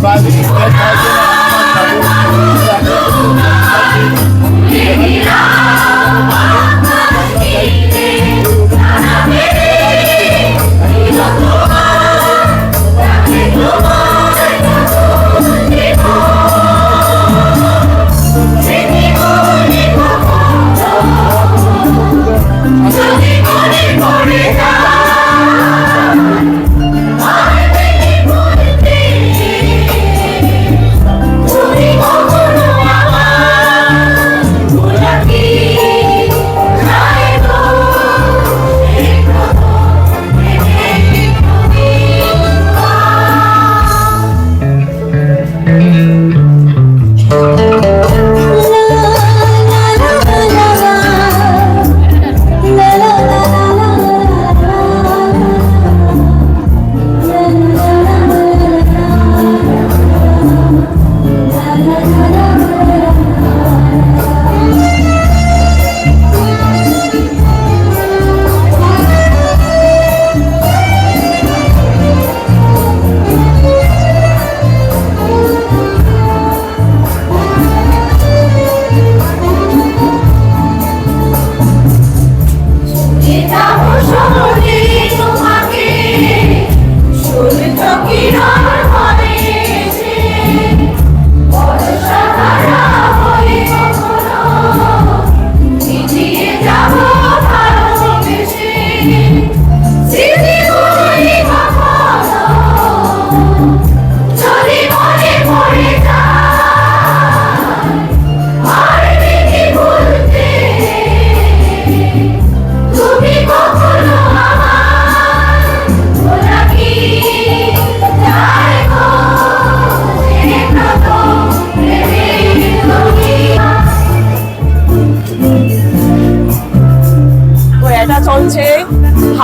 five in ten thousand Lord.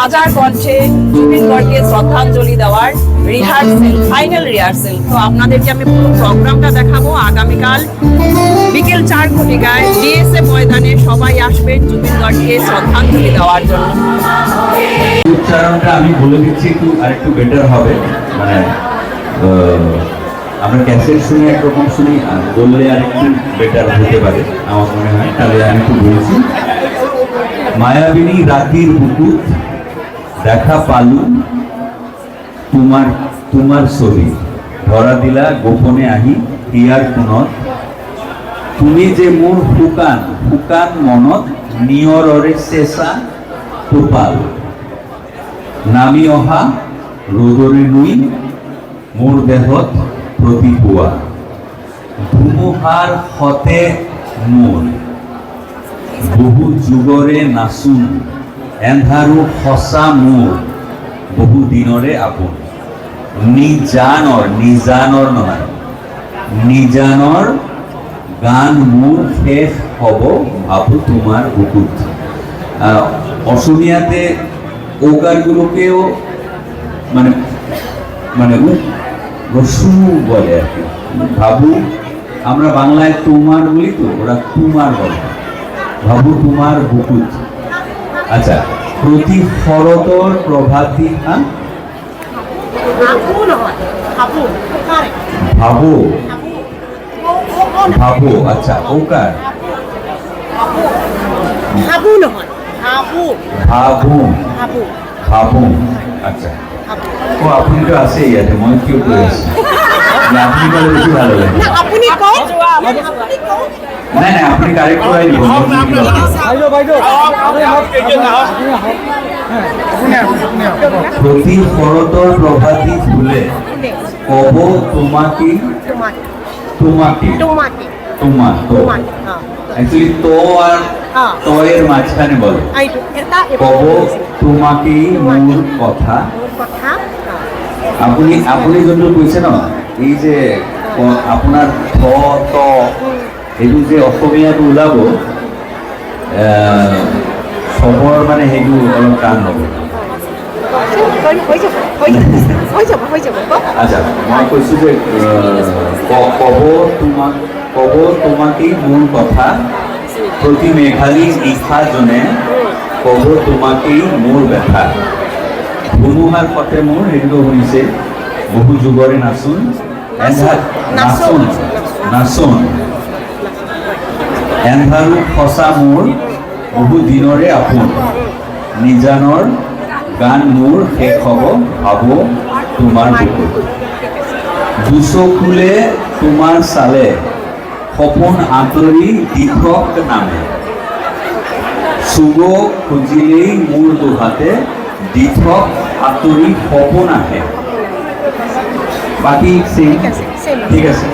হাজার কণ্ঠে জুবিন গড়কে শ্রদ্ধাঞ্জলি দেওয়ার রিহার্সেল, ফাইনাল রিহার্সেল। তো আপনাদেরকে আমি পুরো প্রোগ্রামটা দেখাবো আগামীকাল বিকেল চার ঘটিকায় ডিএসএ ময়দানে সবাই আসবেন জুবিন গড়কে শ্রদ্ধাঞ্জলি দেওয়ার জন্য। উচ্চারণটা আমি বলে দিচ্ছি একটু আরেকটু বেটার হবে। মানে আমরা ক্যাসেট শুনে একরকম শুনি বললে আরেকটু বেটার হতে পারে, আমার মনে হয়। তাহলে আমি একটু বলছি। মায়াবিনী রাতির বুকুত দেখা পালু তোমার তোমার ছবি। ধরা দিলা গোপনে আহি ইয়ার পুনত তুমি যে মোৰ শুকান শুকান মনত নিয়ৰৰে চেঁচা টোপাল। নামি অহা ৰ'দৰে নুই মোৰ দেহত প্ৰতিপুৱা। ধুমুহাৰ সতে মোৰ। বহু যুগৰে নাচোন। এন্ধাৰো সঁচা মোৰ বহু দিনৰে আপোন। নিজানৰ নিজানর নহয়, নিজানৰ গান মোৰ শেষ হ'ব ভাবো তোমার বুকুত। অসমীয়াতে ওকারগুলোকেও মানে মানে রসু বলে আর কি। ভাবু আমরা বাংলায় তোমার বলি তো ওরা তুমার বলে। ভাবু তোমার বুকুত। আচ্ছা প্রতি শরতর প্রভাতী হ্যাঁ? ভাবো। ভাবো আচ্ছা ওকার। নহয় ভাবো। আচ্ছা। ও আপনি তো আছে ইয়াতে মই কিয় কৈ আছো? আপনি ক'লে বেছি ভালো লাগে আপুনি কওক। নাই নাই আপুনি কাৰেক্ট কৰাই দিব বুজি নাপাওঁ। প্ৰতি ফুলে কব তোমাকে তোমাকে তোমাকে। তোমাকে তোমার তো। অ্যাকচুয়ালি তো আর হ্যাঁ। তয়ের মাঝখানে বলে। কব কথা। মোৰ কথা হ্যাঁ। আপুনি আপুনি যোনটো কৈছে ন এই যে আপোনাৰ থ ত এইটো যে অসমীয়াটো ওলাব চবৰ মানে সেইটো অলপ টান হ'ব। আচ্ছা মই কৈছোঁ যে ক'ব তোমাক, ক'ব তোমাকেই মোৰ কথা। প্ৰতি মেঘালী নিশাজনে ক'ব তোমাকেই মোৰ ব্যথা। ধুমুহাৰ সতে মোৰ সেইটোতো শুনিছে, বহু যুগৰে নাচোন। এন্ধা নাচোন নাচোন সঁচা মোৰ বহু দিনৰে আপোন। নিজানৰ গান মোৰ শেষ হ'ব ভাবো তোমাৰ দুচকুলে তোমাৰ চালে সপোন আঁতৰি দিঠক নামে। চুব খুজিলেই মোৰ দুহাতে দিঠক আঁতৰি সপোন আহে। বাকী সেম ঠিক আছে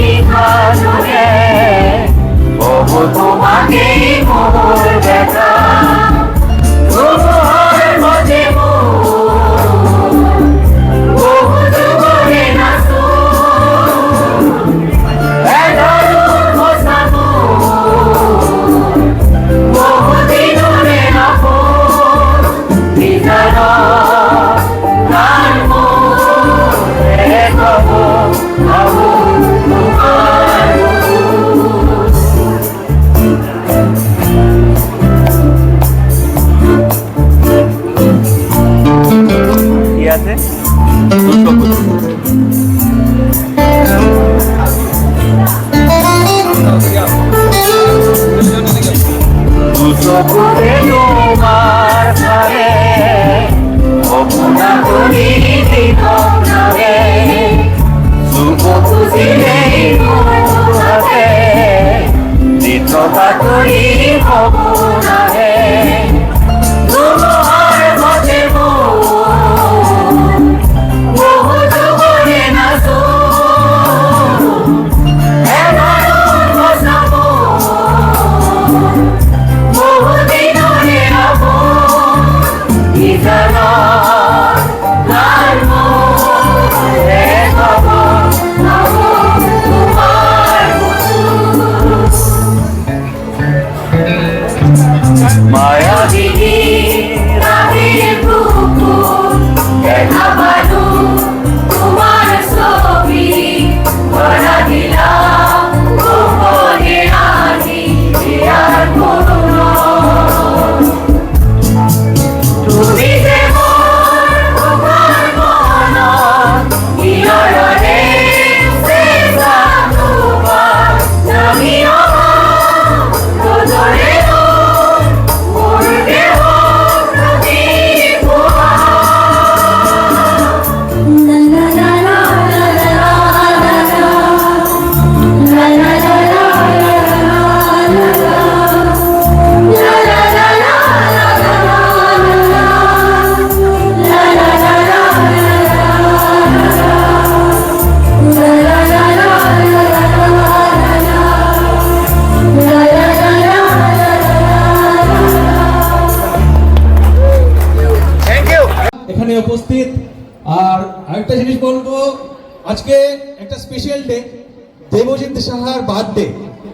নিখাজনে তোমাকে মোর দেখা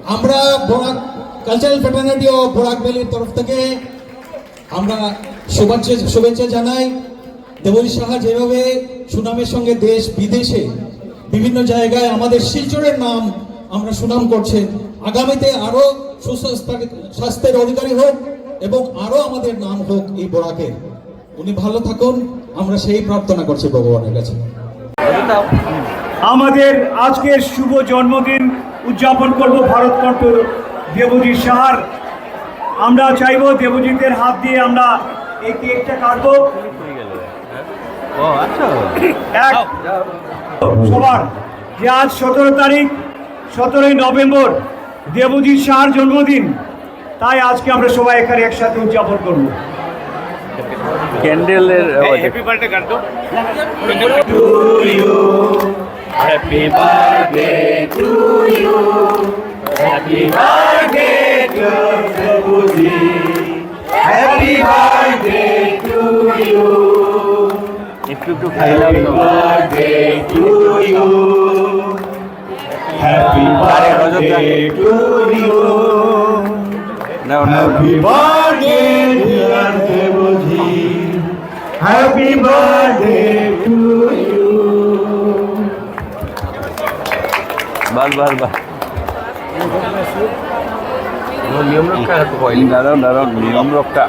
আমরা বরাক কালচারাল ফ্রেটার্নিটি ও বরাক ভ্যালির তরফ থেকে আমরা শুভেচ্ছা শুভেচ্ছা জানাই। দেবজিৎ সাহা যেভাবে সুনামের সঙ্গে দেশ, বিদেশে, বিভিন্ন জায়গায় আমাদের শিলচরের নাম আমরা সুনাম করছে, আগামীতে আরও সুস্বাস্থ্য- স্বাস্থ্যের অধিকারী হোক এবং আরও আমাদের নাম হোক এই বরাকের উনি ভালো থাকুন, আমরা সেই প্রার্থনা করছি ভগবানের কাছে। আমাদের আজকের শুভ জন্মদিন উদযাপন করব ভারতকণ্ঠ দেবজিৎ সাহার। আমরা চাইব দেবজিতের হাত দিয়ে আমরা এই কেকটা কাটবো। সবার যে আজ সতেরো তারিখ সতেরোই নভেম্বর দেবজিৎ সাহার জন্মদিন। তাই আজকে আমরা সবাই এখানে একসাথে উদযাপন করব। ক্যান্ডেলের Happy birthday to you. Happy birthday, dear Prabhuji. Happy birthday to you. Happy birthday to you. Happy birthday to you. Happy birthday, dear Prabhuji. Happy birthday to you. বাস বাস নিয়ম রক্ষা দাঁড়াও দাঁড়াও নিয়ম রক্ষা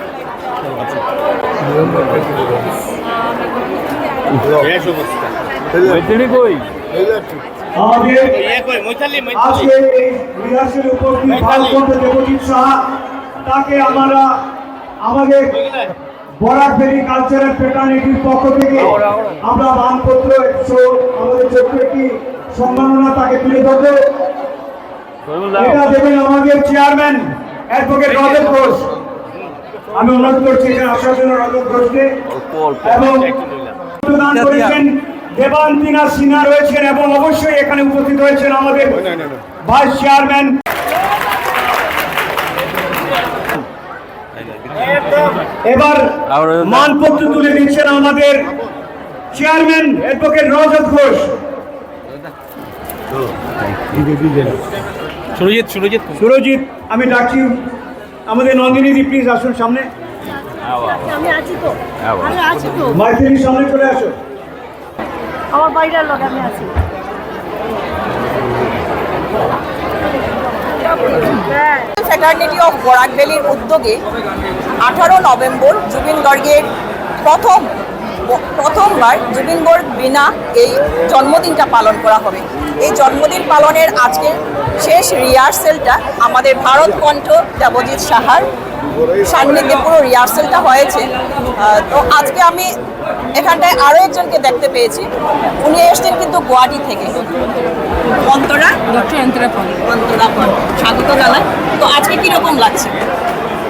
আমাদের আজকে এই উপস্থিত ভারতবর্ষ দেবজিৎ সাহা তাকে আমরা আমাদের বরাক ভ্যালি কালচারাল ফ্রেটার্নিটির পক্ষ থেকে আমরা মানপত্র একশো আমাদের ছোট্ট একটি সম্মাননা তাকে তুলে ধরবো। এটা দেবেন আমাদের চেয়ারম্যান অ্যাডভোকেট রজত ঘোষ। আমি অনুরোধ করছি এখানে আসার জন্য রজত ঘোষকে। এবং প্রদান করেছেন দেবান্তিনা সিনহা রয়েছেন এবং অবশ্যই এখানে উপস্থিত হয়েছেন আমাদের ভাইস চেয়ারম্যান এবার মানপত্র তুলে দিচ্ছেন আমাদের চেয়ারম্যান অ্যাডভোকেট রজত ঘোষ। সুরজিৎ সুরজিৎ। সুরজিৎ আমি ডাকছি। আমাদের নন্দিনী প্লিজ আসুন সামনে। আমি আছি তো। আমি আছি তো। মাইথিলির সামনে চলে আসো। আমার বাইরের লোক আমি আছি। ফ্র্যাটার্নিটি অফ বরাক ভ্যালির উদ্যোগে আঠারো নভেম্বর জুবিন গর্গের প্রথম প্রথমবার জুবিন গর্গ বিনা এই জন্মদিনটা পালন করা হবে। এই জন্মদিন পালনের আজকে শেষ রিহার্সেলটা আমাদের ভারত কণ্ঠ দেবজিৎ সাহার সান্নিধ্যে পুরো রিহার্সেলটা হয়েছে। তো আজকে আমি এখানটায় আরও একজনকে দেখতে পেয়েছি। উনি এসছেন কিন্তু গুয়াহাটি থেকে। অন্তরা? ডক্টর অন্তরা পাল অন্তরা পাল স্বাগত জানাই। তো আজকে কীরকম লাগছে?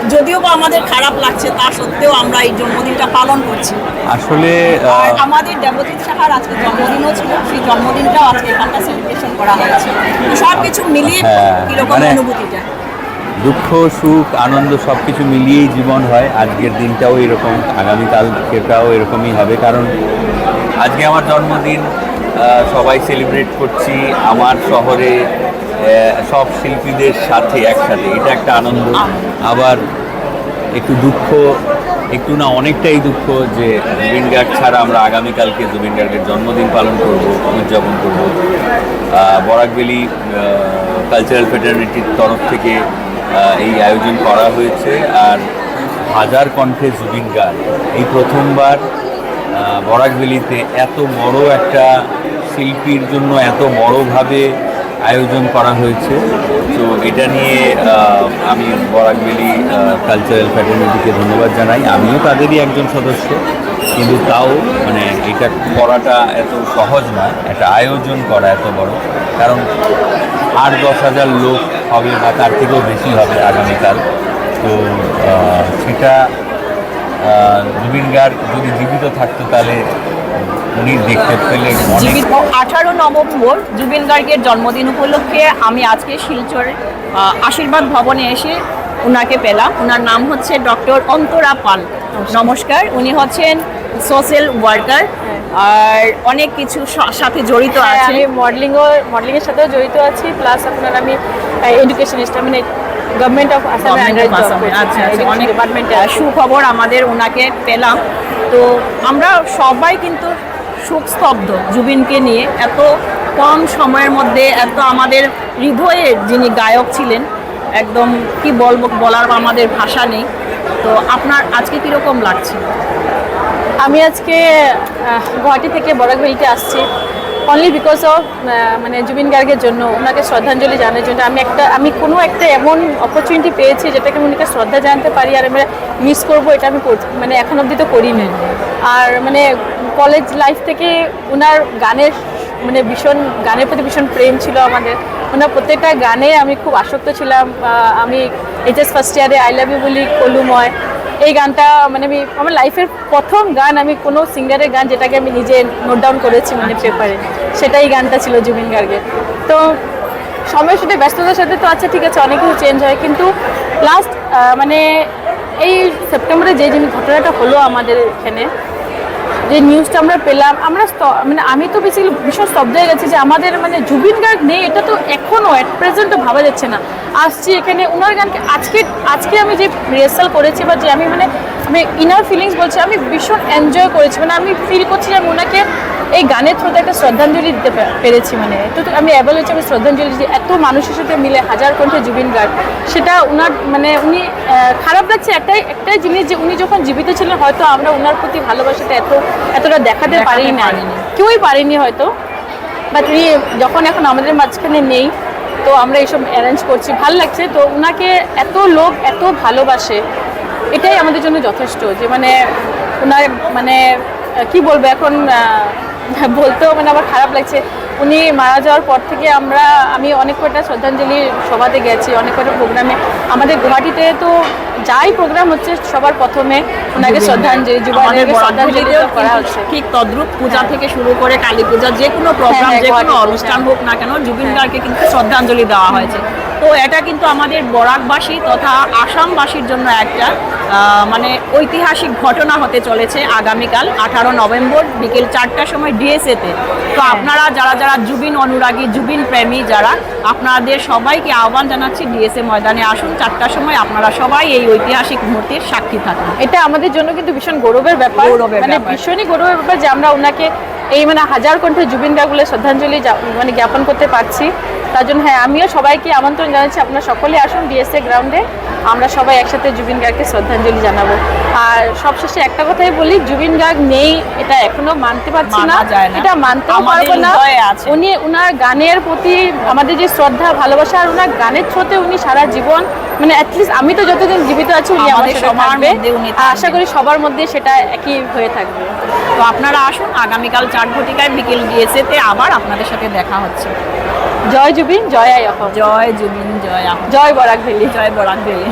যদিও বা আমাদের খারাপ লাগছে তা সত্ত্বেও আমরা এই জন্মদিনটা পালন করছি। আসলে আর আমাদের দেবজিৎ সাহার আজকে জন্মদিনও ছিল সেই জন্মদিনটাও আজকে এখানটা সেলিব্রেশন করা হয়েছে। তো সব কিছু মিলিয়ে হ্যাঁ, কীরকম মানে- অনুভূতিটা? দুঃখ সুখ আনন্দ সব কিছু মিলিয়েই জীবন হয়। আজকের দিনটাও এরকম আগামীকালকেটাও এরকমই হবে। কারণ আজকে আমার জন্মদিন আহ, সবাই সেলিব্রেট করছি। আমার শহরে সব শিল্পীদের সাথে একসাথে। এটা একটা আনন্দ। আবার একটু দুঃখ, একটু না অনেকটাই দুঃখ যে জুবিন গার্গ ছাড়া আমরা আগামীকালকে জুবিন গার্গের জন্মদিন পালন করব, উদযাপন করব। বরাকবেলি কালচারাল ফেটার্নিটির তরফ থেকে এই আয়োজন করা হয়েছে। আর হাজার কণ্ঠে জুবিন গার্গ। এই প্রথমবার বরাকবেলিতে এত বড় একটা শিল্পীর জন্য এত বড়ভাবে আয়োজন করা হয়েছে। তো এটা নিয়ে আমি বরাকবেলি কালচারাল ফ্যাটার্নিটিকে ধন্যবাদ জানাই। আমিও তাদেরই একজন সদস্য, কিন্তু তাও মানে এটা করাটা এত সহজ নয় একটা আয়োজন করা এত বড়। কারণ আট দশ হাজার লোক হবে বা তার থেকেও বেশি হবে আগামীকাল। তো সেটা জুবিন গার্গ যদি জীবিত থাকতো তাহলে উনি দেখতে জীবিত আঠারো নভেম্বর জুবিন গার্গের জন্মদিন উপলক্ষে আমি আজকে শিলচর আশীর্বাদ ভবনে এসে ওনাকে পেলাম। ওনার নাম হচ্ছে ডক্টর অন্তরা পাল। নমস্কার। উনি হচ্ছেন সোশ্যাল ওয়ার্কার। আর অনেক কিছু সাথে জড়িত হ্যাঁ, আছে আমি মডেলিংও মডেলিংয়ের সাথেও জড়িত আছি। প্লাস আপনার আমি এডুকেশনিস্ট মানে গভর্নমেন্ট অফ আসাম আচ্ছা আচ্ছা অনেক ডিপার্টমেন্টে সুখবর আমাদের ওনাকে পেলাম। তো আমরা সবাই কিন্তু শোকস্তব্ধ জুবিনকে নিয়ে এত কম সময়ের মধ্যে, এত আমাদের হৃদয়ের যিনি গায়ক ছিলেন, একদম কি বলব, বলার আমাদের ভাষা নেই। তো আপনার আজকে কীরকম লাগছে? আমি আজকে গুয়াহাটি থেকে বরাকভেলিতে আসছি। অনলি বিকজ অফ মানে জুবিন গার্গের জন্য, ওনাকে শ্রদ্ধাঞ্জলি জানার জন্য। আমি একটা, আমি কোনো একটা এমন অপরচুনিটি পেয়েছি যেটাকে আমি ওনাকে শ্রদ্ধা জানতে পারি আর আমি মিস করব, এটা আমি মানে এখন অবধি তো করি করিনি। আর মানে কলেজ লাইফ থেকে ওনার গানের মানে ভীষণ গানের প্রতি ভীষণ প্রেম ছিল আমাদের। ওনার প্রত্যেকটা গানে আমি খুব আসক্ত ছিলাম। আমি এইচএস ফার্স্ট ইয়ারে আই লাভ ইউ বলি কলুময়। এই গানটা মানে আমি আমার লাইফের প্রথম গান আমি কোনো সিঙ্গারের গান যেটাকে আমি নিজে নোট ডাউন করেছি মানে পেপারে সেটাই গানটা ছিল জুবিন গার্গের। তো সময়ের সাথে ব্যস্ততার সাথে তো আচ্ছা ঠিক আছে অনেক কিছু চেঞ্জ হয় কিন্তু লাস্ট মানে এই সেপ্টেম্বরে যে জিনিস ঘটনাটা হলো আমাদের এখানে যে নিউজটা আমরা পেলাম, আমরা মানে আমি তো বেসিক্যালি ভীষণ স্তব্ধ হয়ে গেছি যে আমাদের মানে জুবিন গার্গ নেই, এটা তো এখনও অ্যাট প্রেজেন্টও ভাবা যাচ্ছে না। আসছি এখানে ওনার গানকে আজকে আজকে আমি যে রিহার্সাল করেছি বা যে আমি মানে আমি ইনার ফিলিংস বলছে আমি ভীষণ এনজয় করেছি। মানে আমি ফিল করছি যে আমি ওনাকে এই গানের থ্রুতে একটা শ্রদ্ধাঞ্জলি দিতে পেরেছি মানে। তো আমি অ্যাবল হচ্ছে আমি শ্রদ্ধাঞ্জলি দিই এত মানুষের সাথে মিলে হাজার কণ্ঠে জুবিন গার্গ সেটা ওনার মানে উনি খারাপ লাগছে একটাই একটাই জিনিস যে উনি যখন জীবিত ছিলেন হয়তো আমরা ওনার প্রতি ভালোবাসাটা এত এতটা দেখাতে পারি না। কেউই পারিনি হয়তো। বাট উনি যখন এখন আমাদের মাঝখানে নেই তো আমরা এইসব অ্যারেঞ্জ করছি। ভালো লাগছে। তো ওনাকে এত লোক এত ভালোবাসে। এটাই আমাদের জন্য যথেষ্ট যে মানে ওনার মানে কি বলব এখন বলতেও মানে আমার খারাপ লাগছে। উনি মারা যাওয়ার পর থেকে আমরা, আমি অনেক কটা শ্রদ্ধাঞ্জলি সভাতে গেছি, অনেক কটা প্রোগ্রামে। আমাদের গুয়াহাটিতে তো যাই প্রোগ্রাম হচ্ছে সবার প্রথমে ওনাকে শ্রদ্ধাঞ্জলি যুব আমাদের শ্রদ্ধাঞ্জলি করা হচ্ছে। ঠিক তদ্রুপ পূজা হ্যাঁ। থেকে শুরু করে কালী পূজা যে কোনো প্রোগ্রাম হ্যাঁ, যে কোনো অনুষ্ঠান হ্যাঁ। হোক না কেন জুবিন গার্গকে কিন্তু শ্রদ্ধাঞ্জলি দেওয়া হয়েছে। তো এটা কিন্তু আমাদের বরাকবাসী তথা আসামবাসীর জন্য একটা মানে ঐতিহাসিক ঘটনা হতে চলেছে আগামীকাল আঠারো নভেম্বর বিকেল চারটার সময় ডিএসএতে। তো আপনারা যারা যারা জুবিন অনুরাগী জুবিন প্রেমী যারা আপনাদের সবাইকে আহ্বান জানাচ্ছি ডিএসএ ময়দানে আসুন চারটার সময় আপনারা সবাই এই ঐতিহাসিক মুহূর্তের সাক্ষী থাকুন এটা আমাদের জন্য কিন্তু ভীষণ গৌরবের ব্যাপার। মানে ভীষণই গৌরবের ব্যাপার যে আমরা ওনাকে এই মানে হাজার কণ্ঠে জুবিন গার্গুলো শ্রদ্ধাঞ্জলি মানে জ্ঞাপন করতে পারছি। তার জন্য হ্যাঁ আমিও সবাইকে আমন্ত্রণ জানাচ্ছি। আপনারা সকলে আসুন ডিএসএ গ্রাউন্ডে আমরা সবাই একসাথে জুবিন গার্গকে শ্রদ্ধাঞ্জলি জানাব। আর সবশেষে একটা কথাই বলি জুবিন গার্গ নেই এটা এখনও মানতে পারছি না। এটা মানতেও পারব না। উনি উনার গানের প্রতি আমাদের যে শ্রদ্ধা ভালোবাসা আর উনার গানের থ্রোতে উনি সারা জীবন মানে অ্যাটলিস্ট আমি তো যতদিন জীবিত আছি উনি আমাদের থাকবে। আশা করি সবার মধ্যে সেটা একই হয়ে থাকবে। তো আপনারা আসুন আগামীকাল চার ঘটিকায় বিকেল ডিএসএতে আবার আপনাদের সাথে দেখা হচ্ছে। জয় জুবিন জয় আই জয় জুবিন জয় জয় বরাক ভ্যালি জয় বরাক ভেলি।